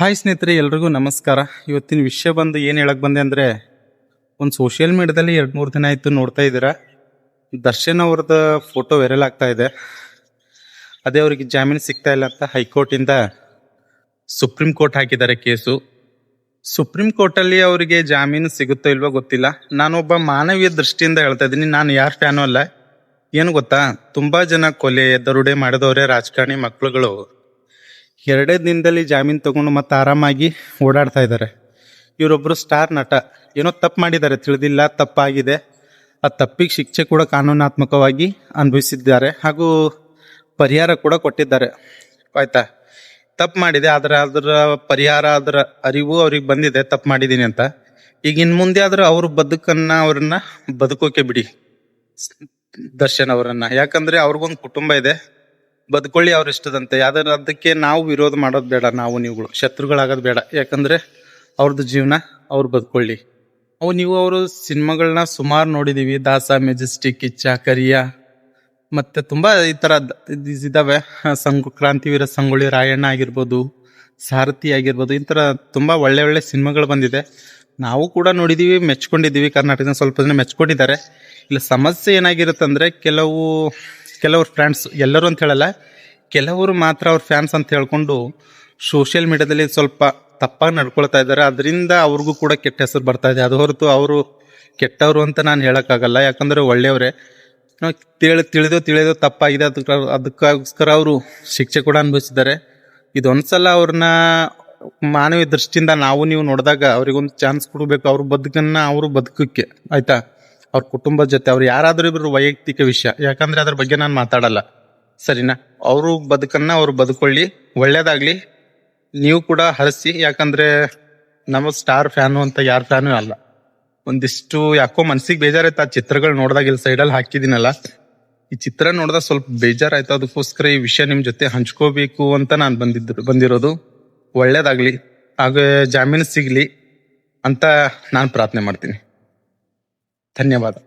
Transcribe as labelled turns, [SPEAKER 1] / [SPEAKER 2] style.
[SPEAKER 1] Hi ಸ್ನೇಹಿತರೆ, ಎಲ್ರಿಗೂ ನಮಸ್ಕಾರ. ಇವತ್ತಿನ ವಿಷಯ ಬಂದು ಏನು ಹೇಳಕ್ಕೆ ಬಂದೆ ಅಂದರೆ, ಒಂದು ಸೋಷಿಯಲ್ ಮೀಡಿಯಾದಲ್ಲಿ ಎರಡು ಮೂರು ದಿನ ಆಯಿತು ನೋಡ್ತಾ ಇದ್ದೀರಾ. ದರ್ಶನ್ ಅವ್ರದ್ದು ಫೋಟೋ ವೈರಲ್ ಆಗ್ತಾ ಇದೆ. ಅದೇ ಅವ್ರಿಗೆ ಜಾಮೀನು ಸಿಗ್ತಾ ಇಲ್ಲ ಅಂತ ಹೈಕೋರ್ಟಿಂದ ಸುಪ್ರೀಂ ಕೋರ್ಟ್ ಹಾಕಿದ್ದಾರೆ ಕೇಸು. ಸುಪ್ರೀಂ ಕೋರ್ಟಲ್ಲಿ ಅವರಿಗೆ ಜಾಮೀನು ಸಿಗುತ್ತೋ ಇಲ್ವೋ ಗೊತ್ತಿಲ್ಲ. ನಾನೊಬ್ಬ ಮಾನವೀಯ ದೃಷ್ಟಿಯಿಂದ ಹೇಳ್ತಾ ಇದ್ದೀನಿ. ನಾನು ಯಾರು ಫ್ಯಾನು ಅಲ್ಲ. ಏನು ಗೊತ್ತಾ? ತುಂಬ ಜನ ಕೊಲೆ, ದರೋಡೆ ಮಾಡಿದವರೇ, ರಾಜಕಾರಣಿ ಮಕ್ಕಳುಗಳು ಎರಡೇ ದಿನದಲ್ಲಿ ಜಾಮೀನು ತಗೊಂಡು ಮತ್ತೆ ಆರಾಮಾಗಿ ಓಡಾಡ್ತಾ ಇದ್ದಾರೆ. ಇವರೊಬ್ಬರು ಸ್ಟಾರ್ ನಟ. ಏನೋ ತಪ್ಪು ಮಾಡಿದ್ದಾರೆ. ತಿಳಿದಿಲ್ಲ, ತಪ್ಪಾಗಿದೆ. ಆ ತಪ್ಪಿಗೆ ಶಿಕ್ಷೆ ಕೂಡ ಕಾನೂನಾತ್ಮಕವಾಗಿ ಅನುಭವಿಸಿದ್ದಾರೆ ಹಾಗೂ ಪರಿಹಾರ ಕೂಡ ಕೊಟ್ಟಿದ್ದಾರೆ. ಆಯ್ತಾ? ತಪ್ಪು ಮಾಡಿದೆ, ಆದರೆ ಅದರ ಪರಿಹಾರ, ಅದರ ಅರಿವು ಅವ್ರಿಗೆ ಬಂದಿದೆ. ತಪ್ಪು ಮಾಡಿದ್ದೀನಿ ಅಂತ. ಈಗ ಇನ್ನು ಮುಂದೆ ಆದ್ರೆ ಅವ್ರ ಬದುಕನ್ನ, ಅವ್ರನ್ನ ಬದುಕೋಕೆ ಬಿಡಿ. ದರ್ಶನ್ ಅವರನ್ನ. ಯಾಕಂದ್ರೆ ಅವ್ರಿಗೊಂದು ಕುಟುಂಬ ಇದೆ. ಬದುಕೊಳ್ಳಿ ಅವ್ರ ಇಷ್ಟದಂತೆ. ಯಾವ್ದಾದ್ರು ಅದಕ್ಕೆ ನಾವು ವಿರೋಧ ಮಾಡೋದು ಬೇಡ, ನಾವು ನೀವುಗಳು. ಶತ್ರುಗಳಾಗೋದು ಬೇಡ. ಯಾಕಂದರೆ ಅವ್ರದ್ದು ಜೀವನ ಅವ್ರು ಬದುಕೊಳ್ಳಿ. ಅವು ನೀವು ಅವರು ಸಿನಿಮಾಗಳನ್ನ ಸುಮಾರು ನೋಡಿದ್ದೀವಿ ದಾಸ, ಮೆಜೆಸ್ಟಿಕ್, ಕಿಚ್ಚ, ಕರಿಯ. ಮತ್ತು ತುಂಬ ಈ ಥರ ಇದಾವೆ. ಸಂಗು, ಕ್ರಾಂತಿವೀರ ಸಂಗೊಳ್ಳಿ, ರಾಯಣ್ಣ ಆಗಿರ್ಬೋದು, ಸಾರಥಿ ಆಗಿರ್ಬೋದು, ಈ ಥರ ತುಂಬ ಒಳ್ಳೆ ಒಳ್ಳೆ ಸಿನಿಮಾಗಳು ಬಂದಿದೆ. ನಾವು ಕೂಡ ನೋಡಿದ್ದೀವಿ ಮೆಚ್ಕೊಂಡಿದ್ದೀವಿ ಕರ್ನಾಟಕದ ಸ್ವಲ್ಪ ಜನ ಮೆಚ್ಕೊಂಡಿದ್ದಾರೆ. ಇಲ್ಲ, ಸಮಸ್ಯೆ ಏನಾಗಿರುತ್ತಂದರೆ ಕೆಲವು ಕೆಲವ್ರ ಫ್ರೆಂಡ್ಸ್ ಎಲ್ಲರೂ ಅಂತ ಹೇಳಲ್ಲ, ಕೆಲವರು ಮಾತ್ರ ಅವ್ರ ಫ್ಯಾನ್ಸ್ ಅಂತ ಹೇಳ್ಕೊಂಡು ಸೋಷಿಯಲ್ ಮೀಡಿಯಾದಲ್ಲಿ ಸ್ವಲ್ಪ ತಪ್ಪಾಗಿ ನಡ್ಕೊಳ್ತಾ ಇದ್ದಾರೆ. ಅದರಿಂದ ಅವ್ರಿಗೂ ಕೂಡ ಕೆಟ್ಟ ಹೆಸರು ಬರ್ತಾ ಇದೆ. ಅದು ಹೊರತು ಅವರು ಕೆಟ್ಟವರು ಅಂತ ನಾನು ಹೇಳೋಕ್ಕಾಗಲ್ಲ. ಯಾಕಂದರೆ ಒಳ್ಳೆಯವರೇ. ನಾವು ತಿಳಿ, ತಿಳಿದೋ ತಿಳಿದೋ ತಪ್ಪಾಗಿದೆ. ಅದಕ್ಕೆ ಅದಕ್ಕೋಸ್ಕರ ಅವರು ಶಿಕ್ಷೆ ಕೂಡ ಅನುಭವಿಸಿದ್ದಾರೆ. ಇದೊಂದ್ಸಲ ಅವ್ರನ್ನ ಮಾನವೀಯ ದೃಷ್ಟಿಯಿಂದ ನಾವು ನೀವು ನೋಡಿದಾಗ ಅವ್ರಿಗೊಂದು ಚಾನ್ಸ್ ಕೊಡಬೇಕು. ಅವ್ರ ಬದುಕನ್ನು ಅವರು ಬದುಕಕ್ಕೆ. ಆಯ್ತಾ? ಅವ್ರ ಕುಟುಂಬದ ಜೊತೆ, ಅವ್ರು ಯಾರಾದ್ರೂ ಇಬ್ಬರು ವೈಯಕ್ತಿಕ ವಿಷಯ, ಯಾಕಂದ್ರೆ ಅದ್ರ ಬಗ್ಗೆ ನಾನು ಮಾತಾಡಲ್ಲ. ಸರಿನಾ? ಅವರು ಬದುಕನ್ನ ಅವ್ರು ಬದುಕೊಳ್ಳಿ, ಒಳ್ಳೇದಾಗ್ಲಿ. ನೀವು ಕೂಡ ಹರಿಸಿ, ಯಾಕಂದ್ರೆ ನಮ್ಮ ಸ್ಟಾರ್ ಫ್ಯಾನು ಅಂತ ಯಾರ ಫ್ಯಾನು ಅಲ್ಲ. ಒಂದಿಷ್ಟು ಯಾಕೋ ಮನ್ಸಿಗೆ ಬೇಜಾರಾಯ್ತು, ಆ ಚಿತ್ರಗಳು ನೋಡಿದಾಗ ಇಲ್ಲಿ ಸೈಡಲ್ಲಿ ಹಾಕಿದ್ದೀನಲ್ಲ ಈ ಚಿತ್ರ ನೋಡಿದಾಗ ಸ್ವಲ್ಪ ಬೇಜಾರಾಯ್ತು, ಅದಕ್ಕೋಸ್ಕರ ಈ ವಿಷಯ ನಿಮ್ಮ ಜೊತೆ ಹಂಚ್ಕೋಬೇಕು ಅಂತ ನಾನು ಬಂದಿದ್ದು ಬಂದಿರೋದು. ಒಳ್ಳೇದಾಗ್ಲಿ. ಹಾಗೆ ಜಾಮೀನು ಸಿಗ್ಲಿ ಅಂತ ನಾನು ಪ್ರಾರ್ಥನೆ ಮಾಡ್ತೀನಿ. धन्यवाद।